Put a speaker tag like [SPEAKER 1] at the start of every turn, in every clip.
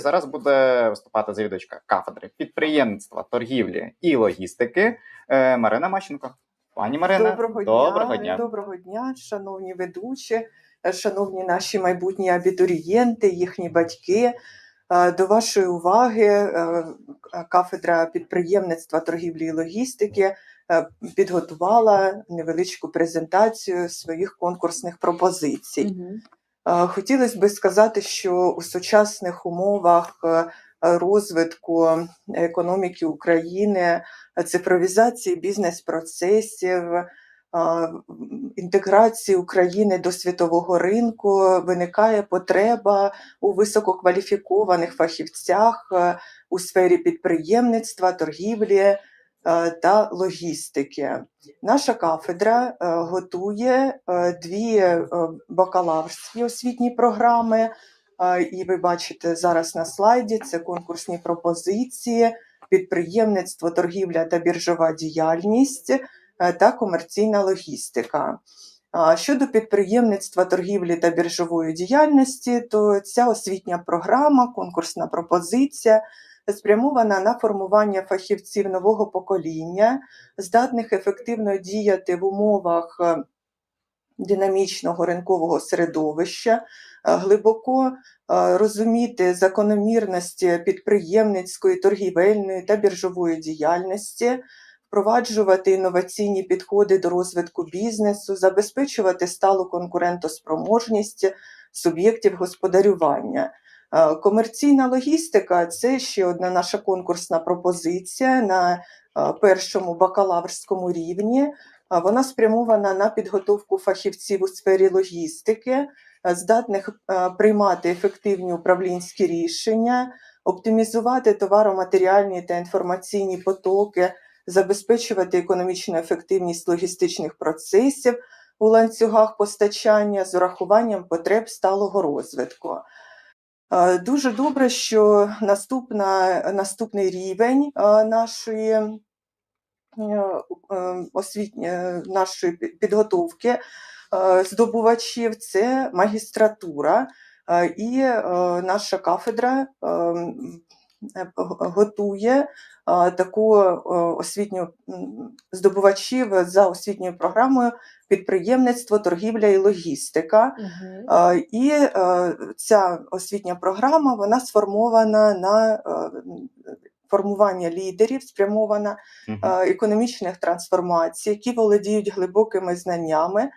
[SPEAKER 1] Зараз буде виступати завідувачка кафедри підприємництва, торгівлі і логістики е, Марина Мащенко. Пані Марина,
[SPEAKER 2] Доброго,
[SPEAKER 1] доброго
[SPEAKER 2] дня,
[SPEAKER 1] дня.
[SPEAKER 2] доброго дня, шановні ведучі, е, шановні наші майбутні абітурієнти, їхні батьки. Е, До вашої уваги кафедра підприємництва, торгівлі і логістики підготувала невеличку презентацію своїх конкурсних пропозицій. Е, Хотілося би сказати, що у сучасних умовах е, розвитку економіки України, цифровізації бізнес-процесів, е, інтеграції України до світового ринку виникає потреба у висококваліфікованих фахівцях е, у сфері підприємництва, торгівлі та логістики. Наша кафедра е, готує е, дві е, бакалаврські освітні програми. Е, І ви бачите зараз на слайді це конкурсні пропозиції, підприємництво, торгівля та біржова діяльність е, та комерційна логістика. Щодо підприємництва, торгівлі та біржової діяльності, то ця освітня програма, конкурсна пропозиція спрямована на формування фахівців нового покоління, здатних ефективно діяти в умовах е, динамічного ринкового середовища, е, глибоко е, розуміти закономірності підприємницької, торгівельної та біржової діяльності, впроваджувати інноваційні підходи до розвитку бізнесу, забезпечувати сталу конкурентоспроможність суб'єктів господарювання. Е, Комерційна логістика це ще одна наша конкурсна пропозиція на е, першому бакалаврському рівні. Е, Вона спрямована на підготовку фахівців у сфері логістики, здатних приймати ефективні управлінські рішення, оптимізувати товароматеріальні та інформаційні потоки, забезпечувати економічну ефективність логістичних процесів у ланцюгах постачання з урахуванням потреб сталого розвитку. Дуже добре, що наступна, наступний рівень нашої, е, е, освіт- е, нашої підготовки здобувачів це магістратура. І наша кафедра е, м, е, г- готує е, таку е, освітню здобувачів за освітньою програмою підприємництво, торгівля і логістика. Е, І е, ця освітня програма вона сформована на формування лідерів, спрямована економічних трансформацій, які володіють глибокими знаннями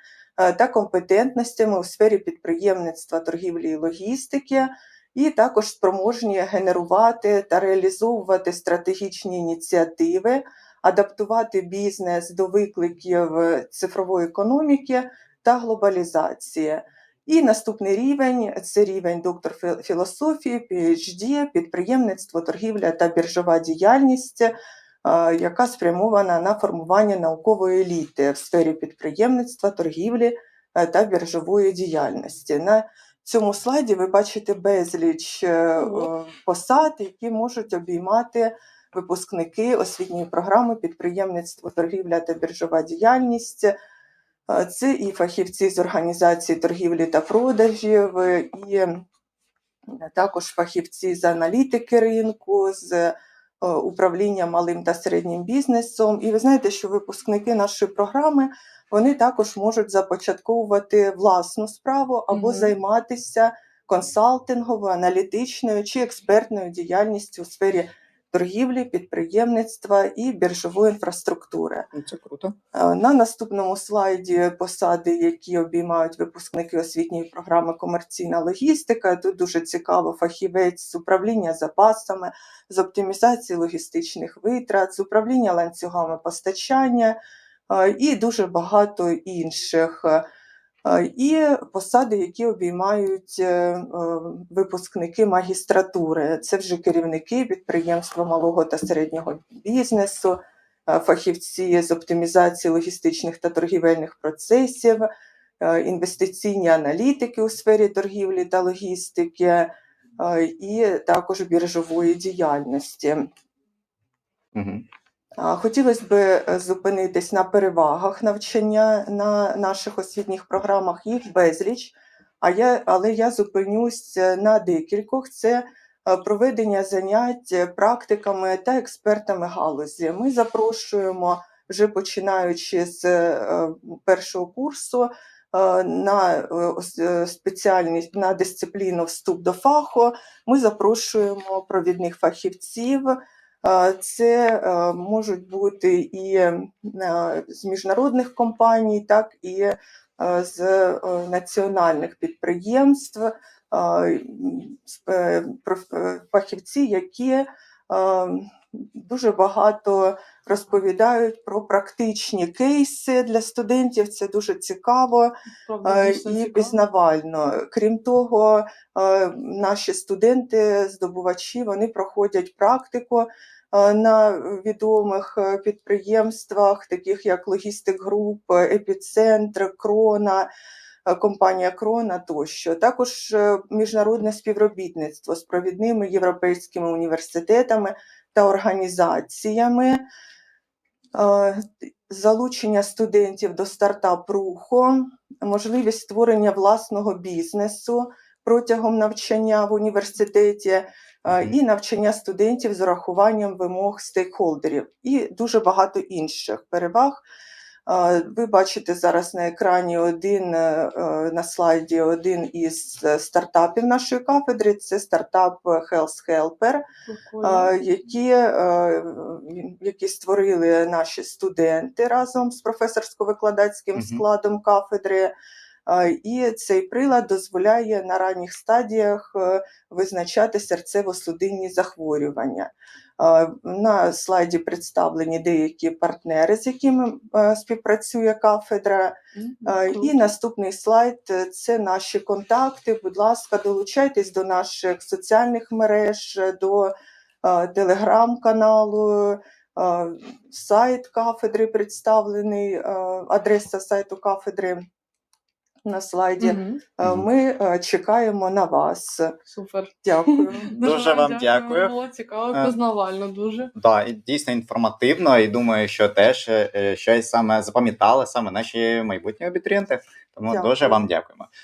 [SPEAKER 2] та компетентностями у сфері підприємництва, торгівлі і логістики, і також спроможні генерувати та реалізовувати стратегічні ініціативи, адаптувати бізнес до викликів е, цифрової економіки та глобалізації. І наступний рівень це рівень доктор філософії, PhD, підприємництво, торгівля та біржова діяльність, е, яка спрямована на формування наукової еліти в сфері підприємництва, торгівлі е, та біржової діяльності. На цьому слайді ви бачите безліч е, е, посад, які можуть обіймати випускники освітньої програми підприємництво, торгівля та біржова діяльність. Е, Це і фахівці з організації торгівлі та продажів, і також фахівці з аналітики ринку, з управління малим та середнім бізнесом. І ви знаєте, що випускники нашої програми вони також можуть започатковувати власну справу або
[SPEAKER 3] Мгм.
[SPEAKER 2] займатися консалтинговою, аналітичною чи експертною діяльністю у сфері торгівлі, підприємництва і біржової інфраструктури.
[SPEAKER 1] Це круто.
[SPEAKER 2] Е, На наступному слайді посади, які обіймають випускники освітньої програми комерційна логістика. Тут дуже цікаво фахівець з управління запасами, з оптимізації логістичних витрат, з управління ланцюгами постачання е, і дуже багато інших. Е, І посади, які обіймають е, е, випускники магістратури, це вже керівники підприємства малого та середнього бізнесу, фахівці з оптимізації логістичних та торгівельних процесів, інвестиційні аналітики у сфері торгівлі та логістики, і також біржової діяльності.
[SPEAKER 1] Мгм.
[SPEAKER 2] Хотілося б е, зупинитись на перевагах навчання на наших освітніх програмах. Їх безліч, а я, але я зупинюсь е, на декількох. Це е, проведення занять практиками та експертами галузі. Ми запрошуємо вже починаючи з першого курсу на спеціальність на дисципліну вступ до фаху. Ми запрошуємо провідних фахівців. Це можуть бути і з міжнародних компаній, так і з е, національних підприємств, е, е, фахівці, які дуже багато розповідають про практичні кейси для студентів. Це дуже цікаво
[SPEAKER 3] Правда,
[SPEAKER 2] е, і
[SPEAKER 3] цікаво.
[SPEAKER 2] пізнавально. Крім того, е, наші студенти, здобувачі, вони проходять практику е, на відомих підприємствах, таких як Логістик Груп, Епіцентр, Крона. Компанія Крона тощо також міжнародне співробітництво з провідними європейськими університетами та організаціями, е, залучення студентів до стартап-руху, можливість створення власного бізнесу протягом навчання в університеті е, і навчання студентів з урахуванням вимог стейкхолдерів, і дуже багато інших переваг. Ви бачите зараз на екрані один е, е, на слайді один із е, стартапів нашої кафедри. Це стартап Health Helper які, які створили наші студенти разом з професорсько-викладацьким складом кафедри. І цей прилад дозволяє на ранніх стадіях е, визначати серцево-судинні захворювання. На слайді представлені деякі партнери, з якими е, співпрацює кафедра. І наступний слайд це наші контакти. Будь ласка, долучайтесь до наших соціальних мереж, до е, телеграм-каналу, сайт кафедри представлений, адреса сайту кафедри на слайді. Е, Ми е, чекаємо на вас.
[SPEAKER 3] Супер.
[SPEAKER 2] Дякую.
[SPEAKER 1] Дуже вам дякую.
[SPEAKER 3] Було цікаво,
[SPEAKER 1] Е,
[SPEAKER 3] познавально дуже.
[SPEAKER 1] Да, і дійсно інформативно, і думаю, що теж щось саме запам'ятали саме наші майбутні абітурієнти. Тому
[SPEAKER 2] Дякую.
[SPEAKER 1] дуже вам дякуємо.